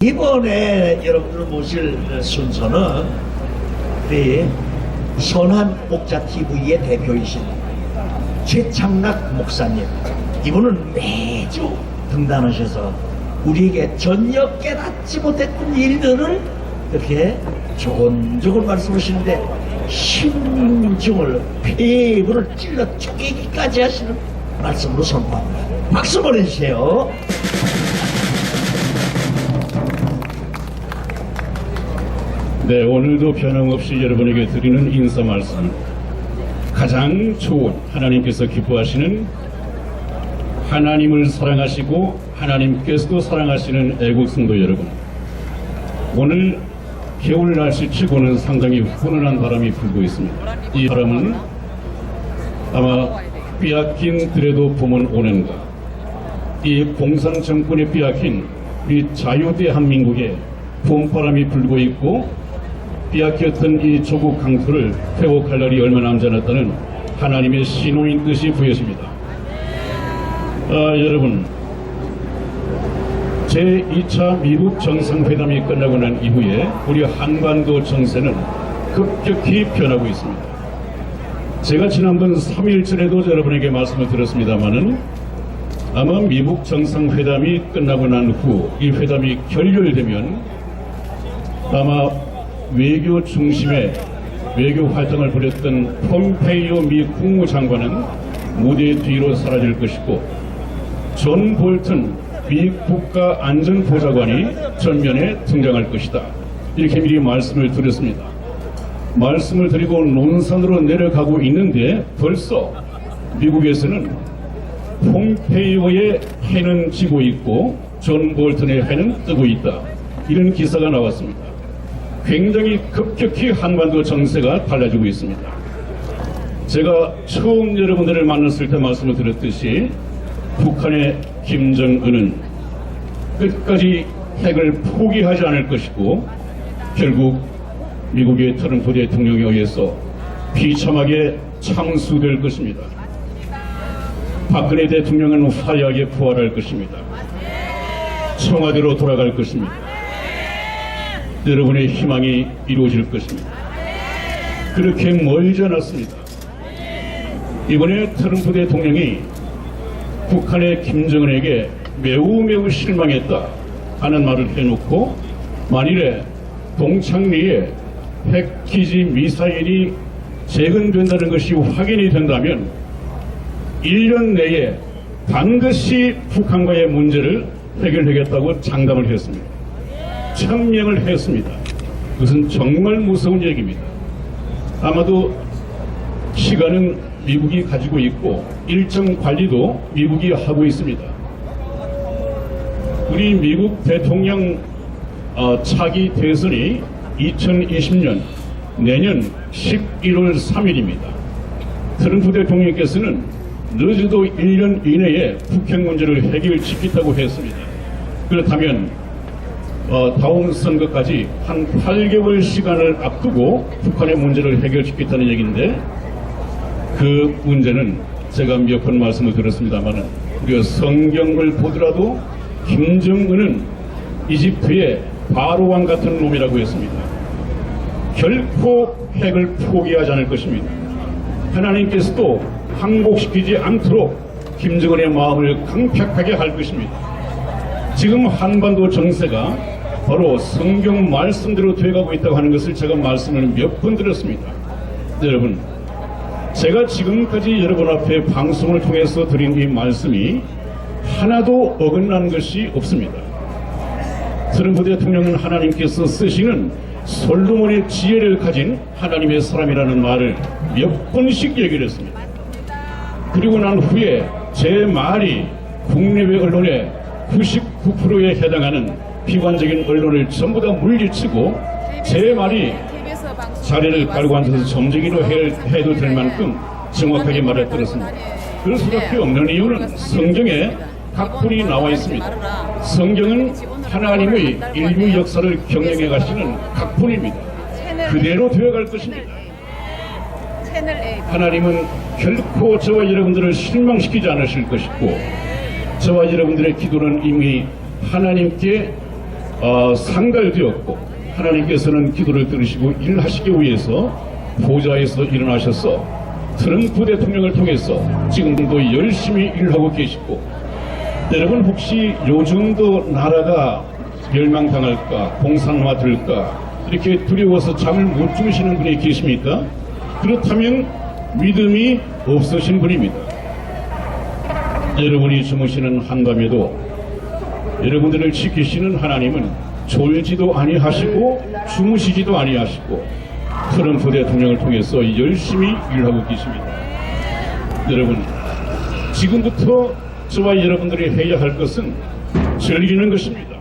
이번에 여러분들 모실 순서는 우리 선한 목자 TV의 대표이신 최창락 목사님. 이분은 매주 등단하셔서 우리에게 전혀 깨닫지 못했던 일들을 이렇게 조곤조곤 말씀하시는데 심중을 폐부를 찔러 쪼개기까지 하시는 말씀으로 선포합니다. 박수 보내주세요. 네, 오늘도 변함없이 여러분에게 드리는 인사 말씀. 가장 좋은 하나님께서 기뻐하시는 하나님을 사랑하시고 하나님께서도 사랑하시는 애국 성도 여러분. 오늘 겨울 날씨 치고는 상당히 훈훈한 바람이 불고 있습니다. 이 바람은 아마 삐약긴 그래도 봄은 오는가. 이 공산 정권에 삐약힌 우리 자유대한민국에 봄바람이 불고 있고 삐약했던 이 조국 강토를 회복할 날이 얼마 남지 않았다는 하나님의 신호인 뜻이 보여집니다. 아, 여러분, 제2차 미국 정상회담이 끝나고 난 이후에 우리 한반도 정세는 급격히 변하고 있습니다. 제가 지난번 3일 전에도 여러분에게 말씀을 드렸습니다마는 아마 미국 정상회담이 끝나고 난 후 이 회담이 결렬되면 아마 외교 중심의 외교 활동을 벌였던 폼페이오 미 국무장관은 무대 뒤로 사라질 것이고 존 볼튼 미 국가안전보좌관이 전면에 등장할 것이다. 이렇게 미리 말씀을 드렸습니다. 말씀을 드리고 논산으로 내려가고 있는데 벌써 미국에서는 폼페이오의 해는 지고 있고 존 볼튼의 해는 뜨고 있다. 이런 기사가 나왔습니다. 굉장히 급격히 한반도 정세가 달라지고 있습니다. 제가 처음 여러분들을 만났을 때 말씀을 드렸듯이 북한의 김정은은 끝까지 핵을 포기하지 않을 것이고 결국 미국의 트럼프 대통령에 의해서 비참하게 창수될 것입니다. 박근혜 대통령은 화려하게 부활할 것입니다. 청와대로 돌아갈 것입니다. 여러분의 희망이 이루어질 것입니다. 그렇게 멀지 않았습니다. 이번에 트럼프 대통령이 북한의 김정은에게 매우 매우 실망했다 하는 말을 해놓고 만일에 동창리에 핵기지 미사일이 재건된다는 것이 확인이 된다면 1년 내에 반드시 북한과의 문제를 해결하겠다고 장담을 했습니다. 천명을 했습니다. 그것은 정말 무서운 얘기입니다. 아마도 시간은 미국이 가지고 있고 일정 관리도 미국이 하고 있습니다. 우리 미국 대통령 어, 차기 대선이 2020년 내년 11월 3일입니다. 트럼프 대통령께서는 늦어도 1년 이내에 북핵 문제를 해결시키겠다고 했습니다. 그렇다면 어, 다음 선거까지 한 8개월 시간을 앞두고 북한의 문제를 해결시키겠다는 얘기인데 그 문제는 제가 몇 번 말씀을 드렸습니다만 우리가 성경을 보더라도 김정은은 이집트의 바로왕 같은 놈이라고 했습니다. 결코 핵을 포기하지 않을 것입니다. 하나님께서도 항복시키지 않도록 김정은의 마음을 강팍하게 할 것입니다. 지금 한반도 정세가 바로 성경 말씀대로 돼가고 있다고 하는 것을 제가 말씀을 몇 번 드렸습니다. 여러분, 제가 지금까지 여러분 앞에 방송을 통해서 드린 이 말씀이 하나도 어긋난 것이 없습니다. 트럼프 대통령은 하나님께서 쓰시는 솔로몬의 지혜를 가진 하나님의 사람이라는 말을 몇 번씩 얘기를 했습니다. 그리고 난 후에 제 말이 국내외 언론의 99%에 해당하는 비관적인 언론을 전부 다 물리치고 제 말이 자리를 갈고 앉아서 점쟁이로 해, 해도 될 만큼 정확하게 말을 들었습니다. 그럴 수밖에 없는 이유는 성경에 각본이 나와 있습니다. 성경은 하나님의 인류 역사를 경영해 가시는 각본입니다. 그대로 되어갈 것입니다. 하나님은 결코 저와 여러분들을 실망시키지 않으실 것이고 저와 여러분들의 기도는 이미 하나님께 어, 상달되었고 하나님께서는 기도를 들으시고 일하시기 위해서 보좌에서 일어나셔서 트럼프 대통령을 통해서 지금도 열심히 일하고 계시고 여러분 혹시 요즘도 나라가 멸망당할까 공산화 될까 이렇게 두려워서 잠을 못 주무시는 분이 계십니까? 그렇다면 믿음이 없으신 분입니다. 여러분이 주무시는 한밤에도 여러분들을 지키시는 하나님은 졸지도 아니하시고 주무시지도 아니하시고 트럼프 대통령을 통해서 열심히 일하고 계십니다. 여러분 지금부터 저와 여러분들이 해야 할 것은 즐기는 것입니다.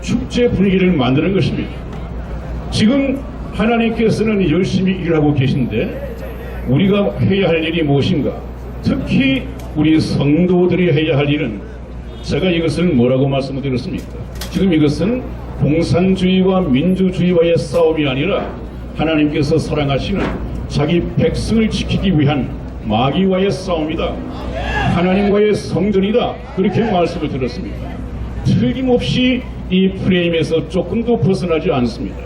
축제 분위기를 만드는 것입니다. 지금 하나님께서는 열심히 일하고 계신데 우리가 해야 할 일이 무엇인가? 특히 우리 성도들이 해야 할 일은 제가 이것을 뭐라고 말씀을 드렸습니까? 지금 이것은 공산주의와 민주주의와의 싸움이 아니라 하나님께서 사랑하시는 자기 백성을 지키기 위한 마귀와의 싸움이다. 하나님과의 성전이다. 그렇게 말씀을 드렸습니다. 틀림없이 이 프레임에서 조금도 벗어나지 않습니다.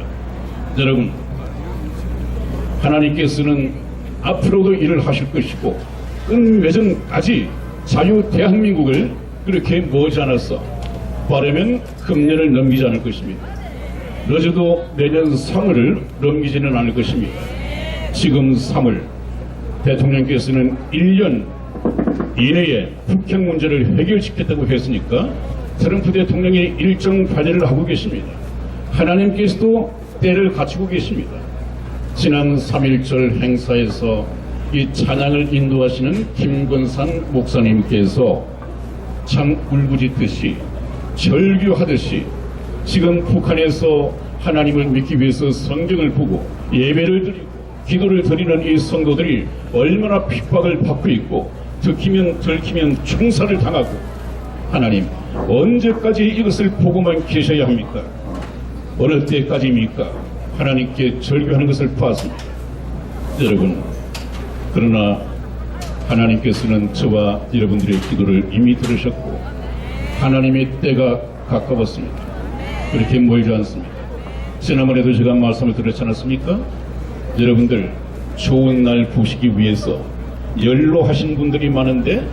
여러분, 하나님께서는 앞으로도 일을 하실 것이고 끝맺음까지 자유 대한민국을 그렇게 머지않아서 빠르면 금년을 넘기지 않을 것입니다. 늦어도 내년 3월을 넘기지는 않을 것입니다. 지금 3월 대통령께서는 1년 이내에 북핵 문제를 해결시켰다고 했으니까 트럼프 대통령이 일정 관리를 하고 계십니다. 하나님께서도 때를 갖추고 계십니다. 지난 3.1절 행사에서 이 찬양을 인도하시는 김건산 목사님께서 참 울부짖듯이 절규하듯이 지금 북한에서 하나님을 믿기 위해서 성경을 보고 예배를 드리고 기도를 드리는 이 성도들이 얼마나 핍박을 받고 있고 들키면 들키면 총살을 당하고 하나님 언제까지 이것을 보고만 계셔야 합니까? 어느 때까지입니까? 하나님께 절규하는 것을 보았습니다. 여러분, 그러나 하나님께서는 저와 여러분들의 기도를 이미 들으셨고 하나님의 때가 가까웠습니다. 그렇게 멀지 않습니다. 지난번에도 제가 말씀을 드렸지 않았습니까? 여러분들 좋은 날 보시기 위해서 연로하신 분들이 많은데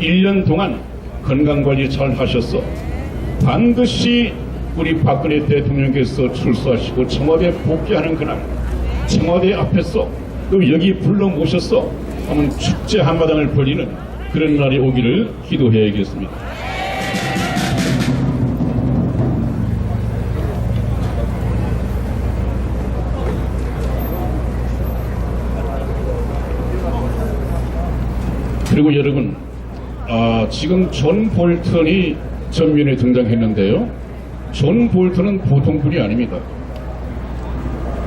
1년 동안 건강관리 잘 하셔서 반드시 우리 박근혜 대통령께서 출소하시고 청와대 복귀하는 그날 청와대 앞에서 또 여기 불러 모셔서 한번 축제 한마당을 벌리는 그런 날이 오기를 기도해야겠습니다. 그리고 여러분, 아, 지금 존 볼턴이 전면에 등장했는데요. 존 볼턴은 보통 분이 아닙니다.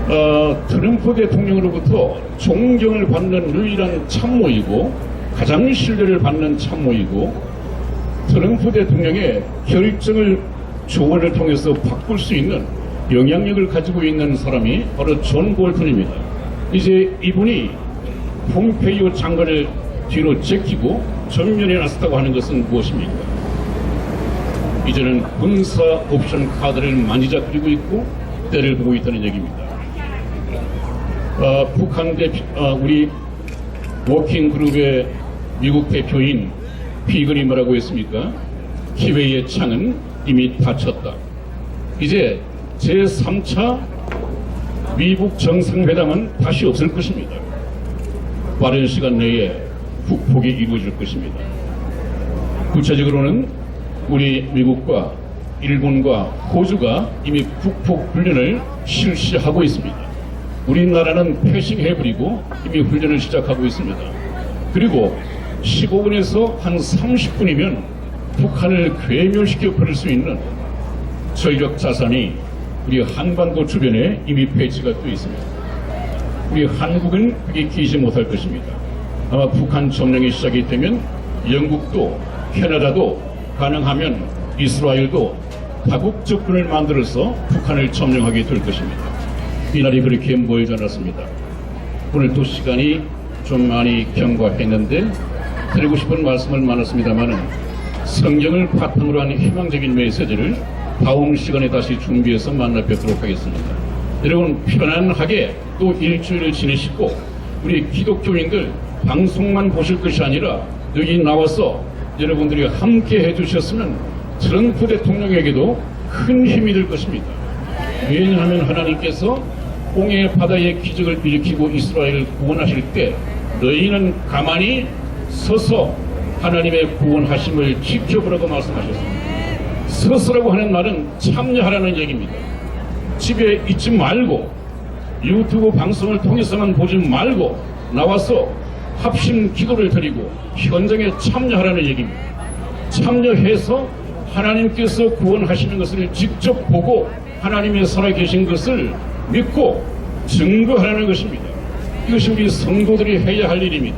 어, 트럼프 대통령으로부터 존경을 받는 유일한 참모이고 가장 신뢰를 받는 참모이고 트럼프 대통령의 결정을 조언을 통해서 바꿀 수 있는 영향력을 가지고 있는 사람이 바로 존 볼턴입니다. 이제 이분이 폼페이오 장관을 뒤로 제키고 전면에 나섰다고 하는 것은 무엇입니까? 이제는 군사 옵션 카드를 만지작거리고 있고 때를 보고 있다는 얘기입니다. 어, 북한 대표, 어, 우리 워킹 그룹의 미국 대표인 피근이 뭐라고 했습니까? 기회의 창은 이미 닫혔다. 이제 제3차 미국 정상회담은 다시 없을 것입니다. 빠른 시간 내에 북폭이 이루어질 것입니다. 구체적으로는 우리 미국과 일본과 호주가 이미 북폭 훈련을 실시하고 있습니다. 우리나라는 패싱해버리고 이미 훈련을 시작하고 있습니다. 그리고 15분에서 한 30분이면 북한을 괴멸시켜 버릴 수 있는 전력 자산이 우리 한반도 주변에 이미 배치가 되어 있습니다. 우리 한국은 그게 끼지 못할 것입니다. 아마 북한 점령이 시작이 되면 영국도 캐나다도 가능하면 이스라엘도 다국 적군을 만들어서 북한을 점령하게 될 것입니다. 이날이 그렇게 모이지 않았습니다. 오늘 또 시간이 좀 많이 경과했는데 드리고 싶은 말씀을 많았습니다만은 성경을 바탕으로 한 희망적인 메시지를 다음 시간에 다시 준비해서 만나 뵙도록 하겠습니다. 여러분 편안하게 또 일주일을 지내시고 우리 기독교인들 방송만 보실 것이 아니라 여기 나와서 여러분들이 함께 해주셨으면 트럼프 대통령에게도 큰 힘이 될 것입니다. 왜냐하면 하나님께서 홍해 바다의 기적을 일으키고 이스라엘을 구원하실 때 너희는 가만히 서서 하나님의 구원하심을 지켜보라고 말씀하셨습니다. 서서라고 하는 말은 참여하라는 얘기입니다. 집에 있지 말고 유튜브 방송을 통해서만 보지 말고 나와서 합심 기도를 드리고 현장에 참여하라는 얘기입니다. 참여해서 하나님께서 구원하시는 것을 직접 보고 하나님의 살아계신 것을 믿고 증거하라는 것입니다. 이것이 우리 성도들이 해야 할 일입니다.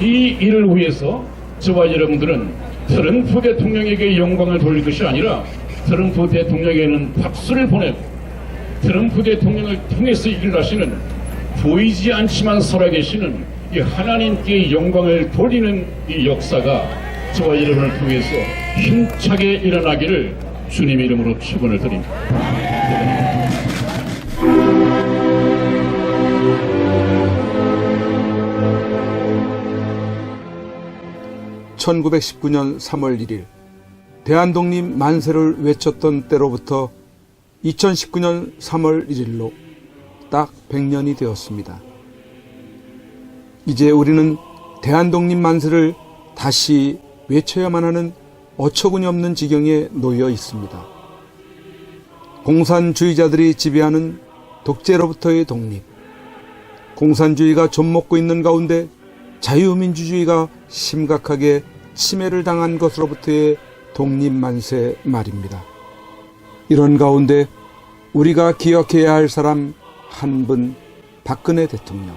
이 일을 위해서 저와 여러분들은 트럼프 대통령에게 영광을 돌릴 것이 아니라 트럼프 대통령에게는 박수를 보내고 트럼프 대통령을 통해서 일하시는 보이지 않지만 살아계시는 이 하나님께 영광을 돌리는 이 역사가 저와 여러분을 통해서 힘차게 일어나기를 주님의 이름으로 축원을 드립니다. 1919년 3월 1일 대한독립 만세를 외쳤던 때로부터 2019년 3월 1일로 딱 100년이 되었습니다. 이제 우리는 대한독립 만세를 다시 외쳐야만 하는 어처구니 없는 지경에 놓여 있습니다. 공산주의자들이 지배하는 독재로부터의 독립, 공산주의가 좀먹고 있는 가운데 자유민주주의가 심각하게 침해를 당한 것으로부터의 독립만세 말입니다. 이런 가운데 우리가 기억해야 할 사람 한 분 박근혜 대통령.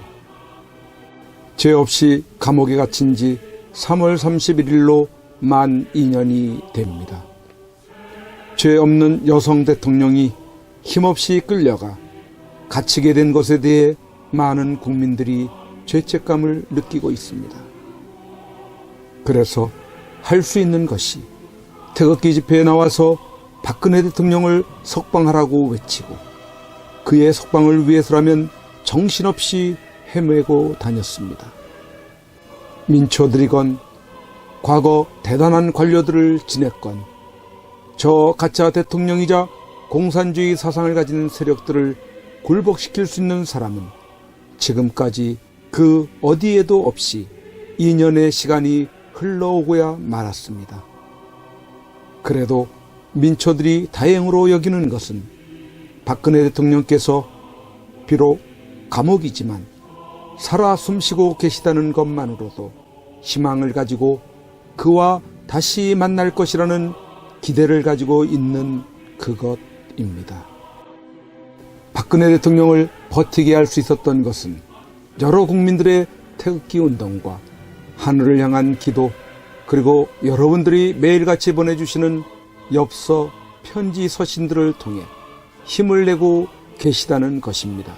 죄 없이 감옥에 갇힌 지 3월 31일로 만 2년이 됩니다. 죄 없는 여성 대통령이 힘없이 끌려가 갇히게 된 것에 대해 많은 국민들이 죄책감을 느끼고 있습니다. 그래서 할 수 있는 것이 태극기 집회에 나와서 박근혜 대통령을 석방하라고 외치고 그의 석방을 위해서라면 정신없이 헤매고 다녔습니다. 민초들이건 과거 대단한 관료들을 지냈건 저 가짜 대통령이자 공산주의 사상을 가진 세력들을 굴복시킬 수 있는 사람은 지금까지 그 어디에도 없이 2년의 시간이 흘러오고야 말았습니다. 그래도 민초들이 다행으로 여기는 것은 박근혜 대통령께서 비록 감옥이지만 살아 숨쉬고 계시다는 것만으로도 희망을 가지고 그와 다시 만날 것이라는 기대를 가지고 있는 그것입니다. 박근혜 대통령을 버티게 할 수 있었던 것은 여러 국민들의 태극기 운동과 하늘을 향한 기도 그리고 여러분들이 매일같이 보내주시는 엽서 편지 서신들을 통해 힘을 내고 계시다는 것입니다.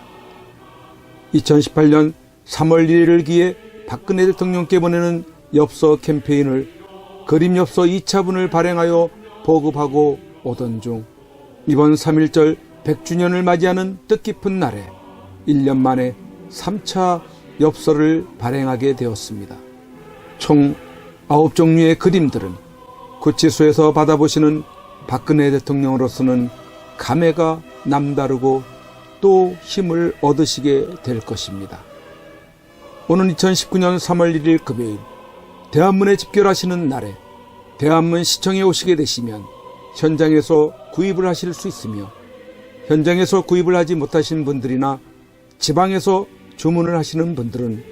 2018년 3월 1일을 기해 박근혜 대통령께 보내는 엽서 캠페인을 그림 엽서 2차분을 발행하여 보급하고 오던 중 이번 3.1절 100주년을 맞이하는 뜻깊은 날에 1년 만에 3차 엽서를 발행하게 되었습니다. 총 9종류의 그림들은 구치소에서 받아보시는 박근혜 대통령으로서는 감회가 남다르고 또 힘을 얻으시게 될 것입니다. 오는 2019년 3월 1일 금요일 대한문에 집결하시는 날에 대한문 시청에 오시게 되시면 현장에서 구입을 하실 수 있으며 현장에서 구입을 하지 못하신 분들이나 지방에서 주문을 하시는 분들은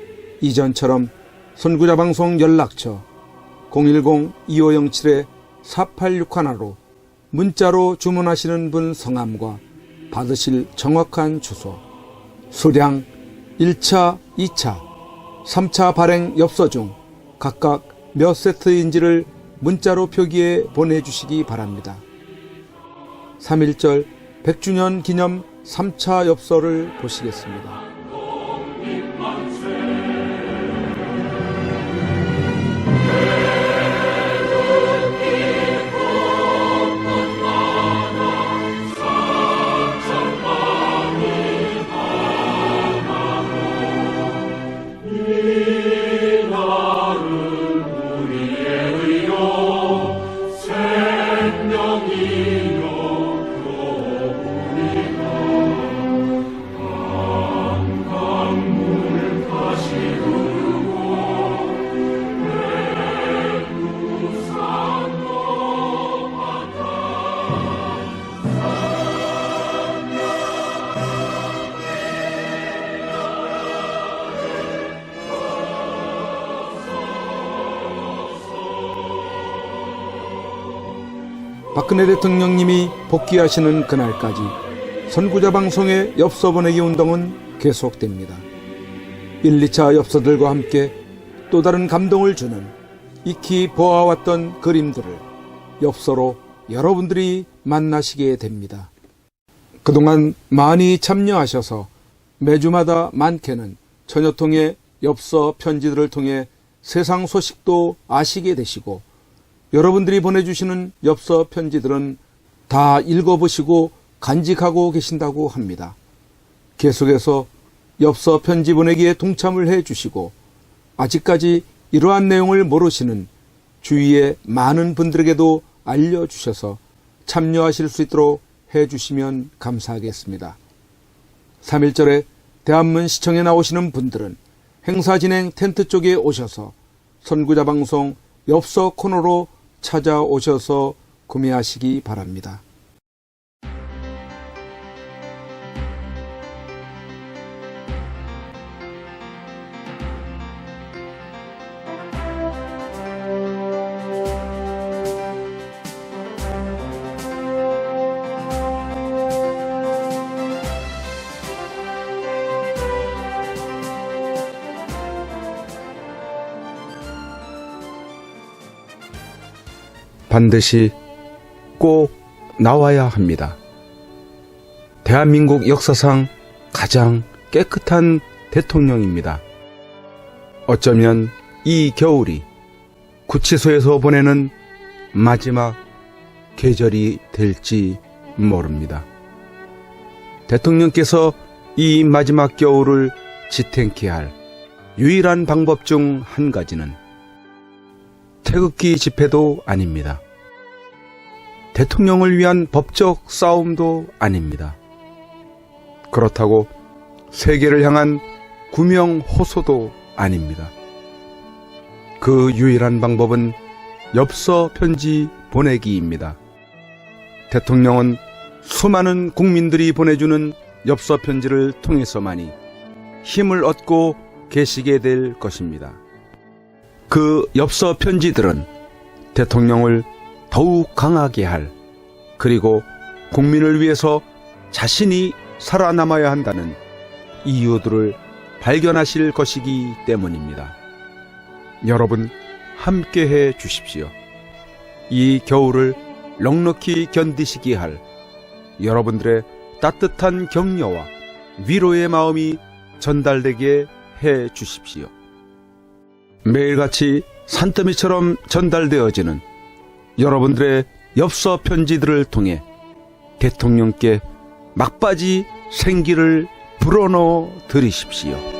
이전처럼 선구자 방송 연락처 010-2507-4861로 문자로 주문하시는 분 성함과 받으실 정확한 주소, 수량 1차, 2차, 3차 발행 엽서 중 각각 몇 세트인지를 문자로 표기해 보내주시기 바랍니다. 3.1절 100주년 기념 3차 엽서를 보시겠습니다. 박근혜 대통령님이 복귀하시는 그날까지 선구자 방송의 엽서 보내기 운동은 계속됩니다. 1, 2차 엽서들과 함께 또 다른 감동을 주는 익히 보아왔던 그림들을 엽서로 여러분들이 만나시게 됩니다. 그동안 많이 참여하셔서 매주마다 많게는 천여통의 엽서 편지들을 통해 세상 소식도 아시게 되시고 여러분들이 보내주시는 엽서 편지들은 다 읽어보시고 간직하고 계신다고 합니다. 계속해서 엽서 편지 보내기에 동참을 해 주시고 아직까지 이러한 내용을 모르시는 주위의 많은 분들에게도 알려주셔서 참여하실 수 있도록 해 주시면 감사하겠습니다. 3.1절에 대한문 시청에 나오시는 분들은 행사 진행 텐트 쪽에 오셔서 선구자 방송 엽서 코너로 찾아오셔서 구매하시기 바랍니다. 반드시 꼭 나와야 합니다. 대한민국 역사상 가장 깨끗한 대통령입니다. 어쩌면 이 겨울이 구치소에서 보내는 마지막 계절이 될지 모릅니다. 대통령께서 이 마지막 겨울을 지탱케 할 유일한 방법 중 한 가지는 태극기 집회도 아닙니다. 대통령을 위한 법적 싸움도 아닙니다. 그렇다고 세계를 향한 구명 호소도 아닙니다. 그 유일한 방법은 엽서 편지 보내기입니다. 대통령은 수많은 국민들이 보내주는 엽서 편지를 통해서만이 힘을 얻고 계시게 될 것입니다. 그 엽서 편지들은 대통령을 더욱 강하게 할 그리고 국민을 위해서 자신이 살아남아야 한다는 이유들을 발견하실 것이기 때문입니다. 여러분 함께 해 주십시오. 이 겨울을 넉넉히 견디시기 할 여러분들의 따뜻한 격려와 위로의 마음이 전달되게 해 주십시오. 매일같이 산더미처럼 전달되어지는 여러분들의 엽서 편지들을 통해 대통령께 막바지 생기를 불어넣어 드리십시오.